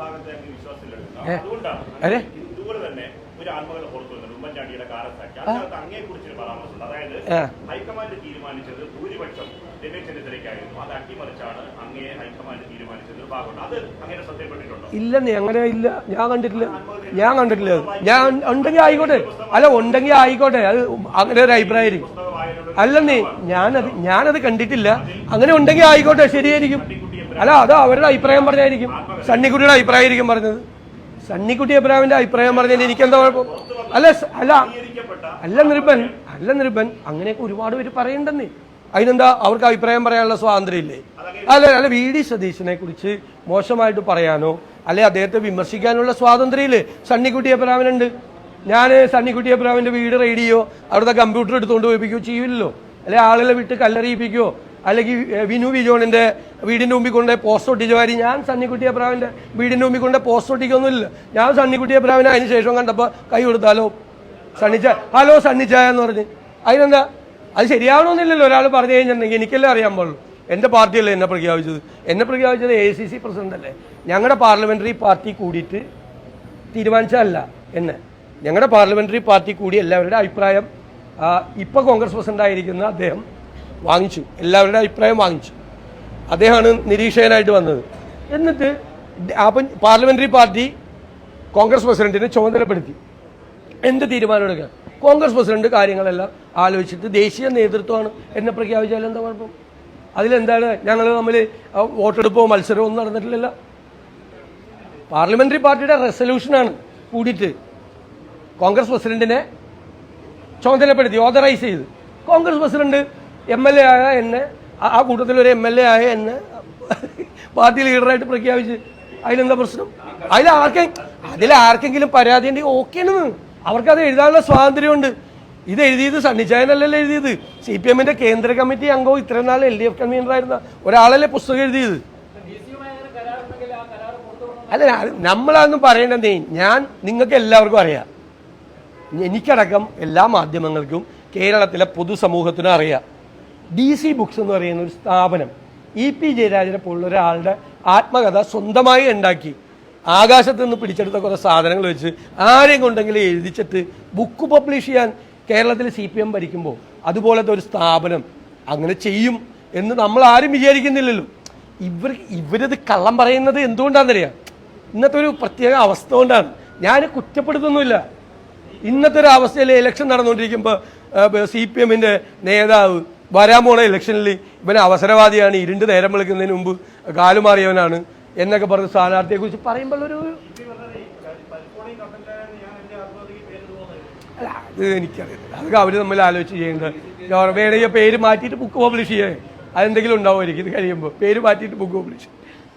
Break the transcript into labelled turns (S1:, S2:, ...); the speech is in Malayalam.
S1: ഭാഗത്തെ അതുകൊണ്ടാണ്? ഇതുപോലെ തന്നെ ഒരു ആത്മകഥ പുറത്തു വന്നത് ഉമ്മൻചാണ്ടിയുടെ കാലത്താക്കി അതിനകത്ത് അങ്ങയെ കുറിച്ചൊരു പരാമർശമുണ്ട്. അതായത്. ഹൈക്കമാൻഡ് തീരുമാനിച്ചത് ഭൂരിപക്ഷം രമേശ് ചെന്നിത്തലയ്ക്കായിരുന്നു അത് അട്ടിമറിച്ചാണ് അങ്ങയെ ഹൈക്കമാൻഡ് തീരുമാനിച്ചത് ഒരു ഭാഗമുണ്ട്. അത് അങ്ങനെ
S2: ഇല്ലെന്നേ അങ്ങനെ ഇല്ല. ഞാൻ കണ്ടിട്ടില്ല. ഞാൻ കണ്ടിട്ടില്ല. ഞാൻ ഉണ്ടെങ്കിൽ ആയിക്കോട്ടെ. അല്ല ഉണ്ടെങ്കിൽ ആയിക്കോട്ടെ. അത് അങ്ങനെ ഒരു അഭിപ്രായമായിരിക്കും അല്ലെന്നേ ഞാനത് ഞാനത് കണ്ടിട്ടില്ല. അങ്ങനെ ഉണ്ടെങ്കിൽ ആയിക്കോട്ടെ. ശരിയായിരിക്കും. അല്ല അത് അവരുടെ അഭിപ്രായം പറഞ്ഞായിരിക്കും. സണ്ണിക്കുട്ടിയുടെ അഭിപ്രായമായിരിക്കും പറഞ്ഞത്. സണ്ണിക്കുട്ടി അഭിപ്രായമിന്റെ അഭിപ്രായം പറഞ്ഞതിന് എനിക്കെന്താ കുഴപ്പം? അല്ല അല്ല. അല്ല നിർബൻ. അല്ല നിർബൻ. അങ്ങനെയൊക്കെ ഒരുപാട് പേര് പറയണ്ടെന്നേ. അതിനെന്താ അവർക്ക് അഭിപ്രായം പറയാനുള്ള സ്വാതന്ത്ര്യം ഇല്ലേ അല്ല അല്ല വി. ഡി. സതീശനെ കുറിച്ച് മോശമായിട്ട് പറയാനോ അല്ലെ അദ്ദേഹത്തെ വിമർശിക്കാനുള്ള സ്വാതന്ത്ര്യം ഇല്ലേ സണ്ണിക്കുട്ടി അബ്രാമിനുണ്ട് ഞാൻ സണ്ണിക്കുട്ടി അബ്രാമിന്റെ വീട് റേഡിയോ അവിടുത്തെ കമ്പ്യൂട്ടർ എടുത്തുകൊണ്ട് പോയിപ്പിക്കുകയോ ചെയ്യില്ലല്ലോ? അല്ലെ ആളുകളെ വിട്ട് കല്ലെറിയിപ്പിക്കുകയോ? അല്ലെങ്കിൽ വിനു വിജോണിന്റെ വീടിന്റെ മുമ്പിൽ കൊണ്ട് പോസ്റ്റ് ഒട്ടിച്ച കാര്യം ഞാൻ സണ്ണിക്കുട്ടി പ്രാവിന്റെ വീടിന്റെ മുമ്പിൽ കൊണ്ട് പോസ്റ്റ് ഒട്ടിക്കൊന്നുമില്ല. ഞാൻ സണ്ണിക്കുട്ടി പ്രാവിനെ അതിന് ശേഷം കണ്ടപ്പോൾ കൈ കൊടുത്താലോ? സണ്ണിച്ച ഹലോ സണ്ണിച്ചായ എന്ന് പറഞ്ഞ്. അതിനെന്താ? അത് ശരിയാവണമെന്നില്ലല്ലോ. ഒരാൾ പറഞ്ഞു കഴിഞ്ഞിട്ടുണ്ടെങ്കിൽ എനിക്കല്ലേ അറിയാൻ പാടുള്ളൂ. എന്റെ പാർട്ടിയല്ലേ എന്നെ പ്രഖ്യാപിച്ചത്? എന്നെ പ്രഖ്യാപിച്ചത് എ സി സി പ്രസിഡന്റ് അല്ലേ? ഞങ്ങളുടെ പാർലമെന്ററി പാർട്ടി കൂടിയിട്ട് തീരുമാനിച്ചതല്ല എന്നെ. ഞങ്ങളുടെ പാർലമെന്ററി പാർട്ടി കൂടി എല്ലാവരുടെ അഭിപ്രായം ഇപ്പോൾ ഇപ്പൊ കോൺഗ്രസ് പ്രസിഡന്റ് ആയിരിക്കുന്ന അദ്ദേഹം വാങ്ങിച്ചു. എല്ലാവരുടെ അഭിപ്രായം വാങ്ങിച്ചു. അദ്ദേഹമാണ് നിരീക്ഷകനായിട്ട് വന്നത്. എന്നിട്ട് അപ്പം പാർലമെന്ററി പാർട്ടി കോൺഗ്രസ് പ്രസിഡന്റിനെ ചുമതലപ്പെടുത്തി. എന്ത് തീരുമാനമെടുക്കുക കോൺഗ്രസ് പ്രസിഡന്റ് കാര്യങ്ങളെല്ലാം ആലോചിച്ചിട്ട് ദേശീയ നേതൃത്വമാണ് എന്നെ പ്രഖ്യാപിച്ചാൽ എന്താ കുഴപ്പം? അതിലെന്താണ്? ഞങ്ങൾ തമ്മിൽ വോട്ടെടുപ്പോ മത്സരമോ ഒന്നും നടന്നിട്ടില്ലല്ലോ. പാർലമെന്ററി പാർട്ടിയുടെ റെസൊല്യൂഷനാണ് കൂടിയിട്ട് കോൺഗ്രസ് പ്രസിഡന്റിനെ ചുമതലപ്പെടുത്തി ഓതറൈസ് ചെയ്ത്. Congress president M L A ആയ എന്നെ ആ- ഒരു എം എൽ എ ആയ എന്നെ പാർട്ടി ലീഡറായിട്ട് പ്രഖ്യാപിച്ച്. അതിലെന്താ പ്രശ്നം? അതിൽ ആർക്കെ അതിൽ ആർക്കെങ്കിലും പരാതി ഉണ്ടെങ്കിൽ അവർക്ക് അത് എഴുതാനുള്ള സ്വാതന്ത്ര്യമുണ്ട്. ഇത് എഴുതിയത് സണ്ണിച്ചായനല്ലല്ലോ എഴുതിയത്? സി പി എമ്മിന്റെ കേന്ദ്ര കമ്മിറ്റി അംഗവും ഇത്രയും നാൾ എൽ ഡി എഫ് കൺവീനർ ആയിരുന്ന ഒരാളല്ലേ പുസ്തകം എഴുതിയത്? അല്ല നമ്മളതൊന്നും പറയേണ്ടതേ. ഞാൻ നിങ്ങൾക്ക് എല്ലാവർക്കും അറിയാം. എനിക്കടക്കം എല്ലാ മാധ്യമങ്ങൾക്കും കേരളത്തിലെ പൊതുസമൂഹത്തിനും അറിയാം. ഡി സി ബുക്സ് എന്ന് പറയുന്ന ഒരു സ്ഥാപനം ഇ പി ജയരാജനെ പോലുള്ള ഒരാളുടെ ആത്മകഥ സ്വന്തമായി ഉണ്ടാക്കി. ആകാശത്ത് നിന്ന് പിടിച്ചെടുത്ത കുറേ സാധനങ്ങൾ വെച്ച് ആരെയും കൊണ്ടെങ്കിലും എഴുതിച്ചിട്ട് ബുക്ക് പബ്ലിഷ് ചെയ്യാൻ കേരളത്തിൽ സി പി എം ഭരിക്കുമ്പോൾ അതുപോലത്തെ ഒരു സ്ഥാപനം അങ്ങനെ ചെയ്യും എന്ന് നമ്മൾ ആരും വിചാരിക്കുന്നില്ലല്ലോ. ഇവർ ഇവരത് കള്ളം പറയുന്നത് എന്തുകൊണ്ടാണെന്നറിയാം? ഇന്നത്തെ ഒരു പ്രത്യേക അവസ്ഥ കൊണ്ടാണ്. ഞാൻ കുറ്റപ്പെടുത്തുന്നില്ല. ഇന്നത്തെ ഒരു അവസ്ഥയിൽ ഇലക്ഷൻ നടന്നുകൊണ്ടിരിക്കുമ്പോൾ സി പി എമ്മിന്റെ നേതാവ് വരാൻ പോണ ഇലക്ഷനിൽ ഇവൻ അവസരവാദിയാണ് ഇരുണ്ട് നേരം വിളിക്കുന്നതിന് മുമ്പ് കാലുമാറിയവനാണ് എന്നൊക്കെ പറഞ്ഞ് സ്ഥാനാർത്ഥിയെ കുറിച്ച് പറയുമ്പോൾ ഒരു അല്ല അത് എനിക്കറിയില്ല അതൊക്കെ അവർ തമ്മിൽ ആലോചിച്ച് ചെയ്യേണ്ടത് വേണമെങ്കിൽ പേര് മാറ്റിയിട്ട് ബുക്ക് പബ്ലിഷ് ചെയ്യേ. അതെന്തെങ്കിലും ഉണ്ടാവുമായിരിക്കും ഇത് കഴിയുമ്പോൾ പേര് മാറ്റിയിട്ട് ബുക്ക് പബ്ലിഷ്